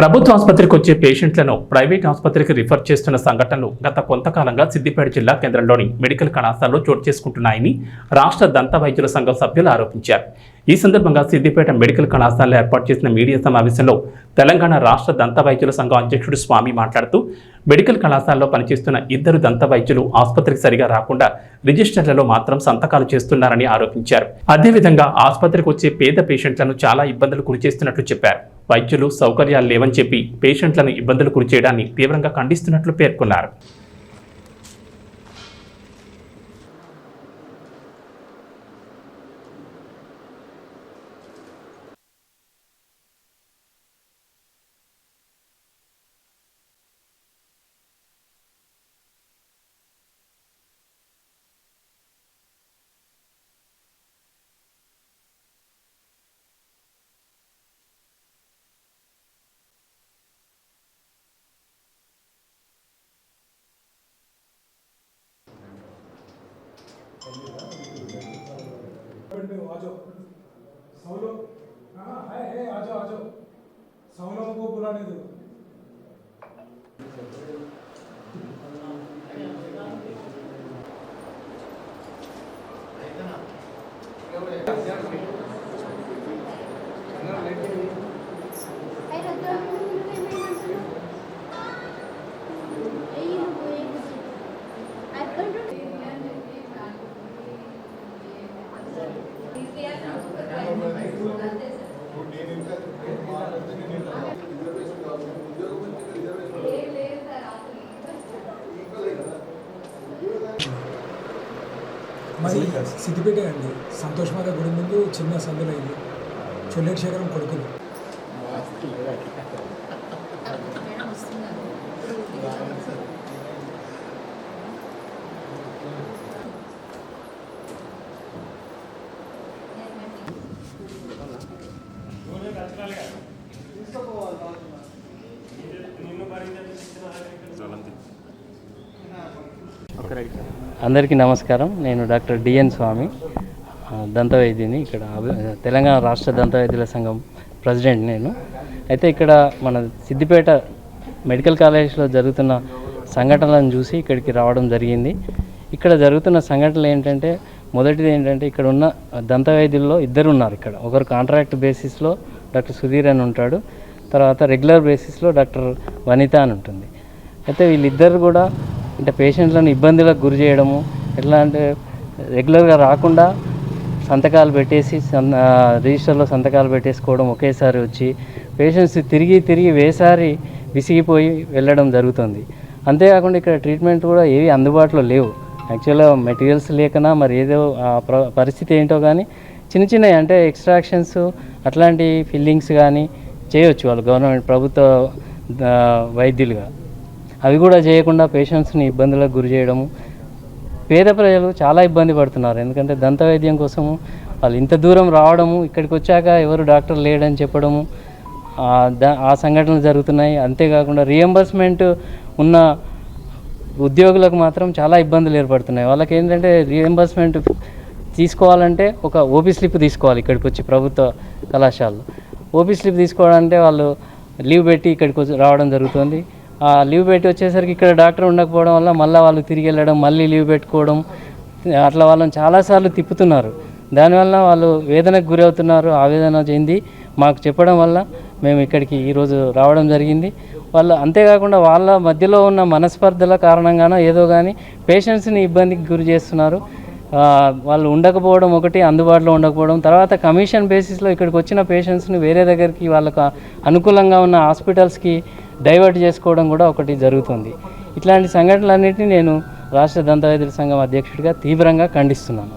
ప్రభుత్వ ఆసుపత్రికి వచ్చే పేషెంట్లను ప్రైవేట్ ఆసుపత్రికి రిఫర్ చేస్తున్న సంఘటనలు గత కొంతకాలంగా సిద్దిపేట జిల్లా కేంద్రంలోని మెడికల్ కళాశాలలో చోటు చేసుకుంటున్నాయని రాష్ట్ర దంత వైద్యుల సంఘం సభ్యులు ఆరోపించారు. ఈ సందర్భంగా సిద్దిపేట మెడికల్ కళాశాలలో ఏర్పాటు చేసిన మీడియా సమావేశంలో తెలంగాణ రాష్ట్ర దంత వైద్యుల సంఘం అధ్యక్షుడు స్వామి మాట్లాడుతూ మెడికల్ కళాశాలలో పనిచేస్తున్న ఇద్దరు దంత వైద్యులు ఆసుపత్రికి సరిగా రాకుండా రిజిస్టర్లలో మాత్రం సంతకాలు చేస్తున్నారని ఆరోపించారు. అదేవిధంగా ఆసుపత్రికి వచ్చే పేద పేషెంట్లను చాలా ఇబ్బందులు గురిచేస్తున్నట్లు చెప్పారు. వైద్యులు సౌకర్యాలు లేవని చెప్పి పేషెంట్లను ఇబ్బందులు గురిచేయడాన్ని తీవ్రంగా ఖండిస్తున్నట్లు పేర్కొన్నారు. आ जाओ सब लोग हाँ है है आ जाओ आ जाओ सब लोगों को बुलाने दो మరి సిద్దిపేట అండి. సంతోష్ మాత గుడి ముందు చిన్న సందులో ఇల్లు చొల్లేటి శేఖరం కొడుకులు అందరికీ నమస్కారం. నేను డాక్టర్ డిఎన్ స్వామి దంతవైద్యుని ఇక్కడ తెలంగాణ రాష్ట్ర దంతవైద్యుల సంఘం ప్రెసిడెంట్ నేను. అయితే ఇక్కడ మన సిద్దిపేట మెడికల్ కాలేజ్లో జరుగుతున్న సంఘటనలను చూసి ఇక్కడికి రావడం జరిగింది. ఇక్కడ జరుగుతున్న సంఘటనలు ఏంటంటే మొదటిది ఏంటంటే ఇక్కడ ఉన్న దంతవైద్యుల్లో ఇద్దరు ఉన్నారు ఇక్కడ. ఒకరు కాంట్రాక్ట్ బేసిస్లో డాక్టర్ సుధీర్ అని ఉంటాడు. తర్వాత రెగ్యులర్ బేసిస్లో డాక్టర్ వనిత అని ఉంటుంది. అయితే వీళ్ళిద్దరు కూడా అంటే పేషెంట్లను ఇబ్బందులకు గురి చేయడము ఎట్లా అంటే రెగ్యులర్గా రాకుండా సంతకాలు పెట్టేసి రిజిస్టర్లో సంతకాలు పెట్టేసుకోవడం ఒకేసారి వచ్చి పేషెంట్స్ తిరిగి తిరిగి వేసారి విసిగిపోయి వెళ్ళడం జరుగుతుంది. అంతేకాకుండా ఇక్కడ ట్రీట్మెంట్ కూడా ఏవి అందుబాటులో లేవు. యాక్చువల్గా మెటీరియల్స్ లేకనా మరి ఏదో ఆ పరిస్థితి ఏంటో కానీ చిన్న చిన్నవి అంటే ఎక్స్ట్రాక్షన్స్ అట్లాంటి ఫిల్లింగ్స్ కానీ చేయొచ్చు వాళ్ళు గవర్నమెంట్ ప్రభుత్వ వైద్యులుగా. అవి కూడా చేయకుండా పేషెంట్స్ని ఇబ్బందులకు గురి చేయడము. పేద ప్రజలు చాలా ఇబ్బంది పడుతున్నారు. ఎందుకంటే దంత వైద్యం కోసము వాళ్ళు ఇంత దూరం రావడము ఇక్కడికి వచ్చాక ఎవరు డాక్టర్ లేడని చెప్పడము ఆ ఆ సంఘటనలు జరుగుతున్నాయి. అంతేకాకుండా రియంబర్స్మెంట్ ఉన్న ఉద్యోగులకు మాత్రం చాలా ఇబ్బందులు ఏర్పడుతున్నాయి. వాళ్ళకి ఏంటంటే రియంబర్స్మెంట్ తీసుకోవాలంటే ఒక ఓపీ స్లిప్ తీసుకోవాలి ఇక్కడికి వచ్చి ప్రభుత్వ కళాశాలలో. ఓపీ స్లిప్ తీసుకోవాలంటే వాళ్ళు లీవ్ పెట్టి ఇక్కడికి వచ్చి రావడం జరుగుతుంది. ఆ లీవ్ పెట్టి వచ్చేసరికి ఇక్కడ డాక్టర్ ఉండకపోవడం వల్ల మళ్ళీ వాళ్ళు తిరిగి వెళ్ళడం మళ్ళీ లీవ్ పెట్టుకోవడం అట్లా వాళ్ళని చాలాసార్లు తిప్పుతున్నారు. దానివల్ల వాళ్ళు వేదనకు గురవుతున్నారు ఆవేదన చెంది. మాకు చెప్పడం వల్ల మేము ఇక్కడికి ఈరోజు రావడం జరిగింది. వాళ్ళు అంతేకాకుండా వాళ్ళ మధ్యలో ఉన్న మనస్పర్ధల కారణంగానో ఏదో కానీ పేషెంట్స్ని ఇబ్బందికి గురి చేస్తున్నారు. వాళ్ళు ఉండకపోవడం ఒకటి అందుబాటులో ఉండకపోవడం. తర్వాత కమిషన్ బేసిస్లో ఇక్కడికి వచ్చిన పేషెంట్స్ని వేరే దగ్గరికి వాళ్ళకు అనుకూలంగా ఉన్న హాస్పిటల్స్కి డైవర్ట్ చేసుకోవడం కూడా ఒకటి జరుగుతుంది. ఇట్లాంటి సంఘటనలన్నింటినీ నేను రాష్ట్ర దంత వైద్యుల సంఘం అధ్యక్షుడిగా తీవ్రంగా ఖండిస్తున్నాను.